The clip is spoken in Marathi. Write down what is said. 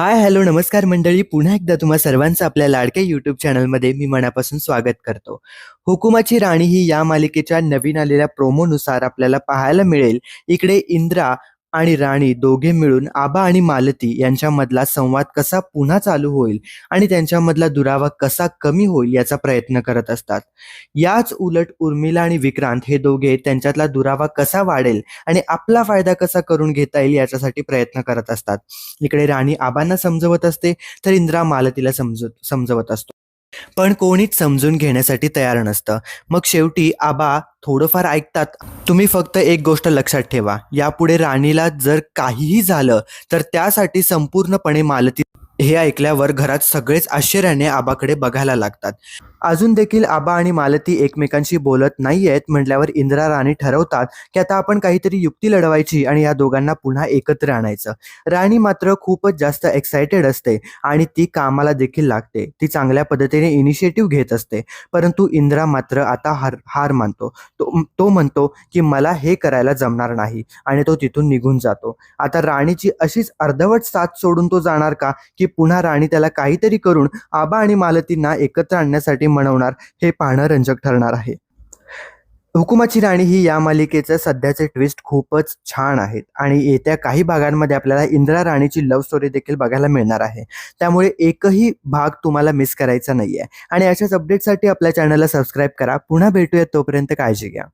हाय हॅलो नमस्कार मंडळी. पुन्हा एकदा तुम्हा सर्वांचं आपल्या लाडक्या यूट्यूब चॅनलमध्ये मी मनापासून स्वागत करतो. हुकुमाची राणी ही या मालिकेच्या नवीन आलेल्या प्रोमोनुसार आपल्याला पाहायला मिळेल. इकडे इंद्रा आणि राणी दोघे मिळून आबा आणि मालती यांच्यामधला संवाद कसा पुन्हा चालू होईल आणि त्यांच्यामधला दुरावा कसा कमी होईल याचा प्रयत्न करत असतात. याच उलट उर्मिला आणि विक्रांत हे दोघे त्यांच्यातला दुरावा कसा वाढेल आणि आपला फायदा कसा करून घेता येईल याच्यासाठी प्रयत्न करत असतात. इकडे राणी आबांना समजवत असते तर इंद्रा मालतीला समजत समजवत असतो. पण कोणीच समजून घेण्यासाठी तयार नसतं. मग शेवटी आबा थोडंफार ऐकतात तुम्ही फक्त एक गोष्ट लक्षात ठेवा. यापुढे राणीला जर काहीही झालं तर त्यासाठी संपूर्णपणे मालती हे ऐकल्यावर घरात सगळेच आश्चर्याने आबाकडे बघायला लागतात. अजून देखील आबा आणि मालती एकमेकांशी बोलत नाहीयेत म्हटल्यावर इंदिरा राणी ठरवतात की आता आपण काहीतरी युक्ती लढवायची आणि या दोघांना पुन्हा एकत्र आणायचं. राणी मात्र खूपच जास्त एक्सायटेड असते आणि ती कामाला देखील लागते. ती चांगल्या पद्धतीने इनिशिएटिव्ह घेत असते. परंतु इंदिरा मात्र आता हार हार मानतो. तो तो म्हणतो की मला हे करायला जमणार नाही आणि तो तिथून निघून जातो. आता राणीची अशीच अर्धवट साथ सोडून तो जाणार का की पुन्हा राणी त्याला काहीतरी करून आबा आणि मालतींना एकत्र आणण्यासाठी म्हणवणार हे पाहणं रंजक ठरणार आहे. हुकुमाची राणी ही या मालिकेचं सध्याचे ट्विस्ट खूपच छान आहेत. आणि येत्या काही भागांमध्ये आपल्याला इंदिरा राणीची लव्ह स्टोरी देखील बघायला मिळणार आहे. त्यामुळे एकही भाग तुम्हाला मिस करायचा नाही आहे आणि अशाच अपडेटसाठी आपल्या चॅनलला सबस्क्राईब करा. पुन्हा भेटूया तोपर्यंत काळजी घ्या.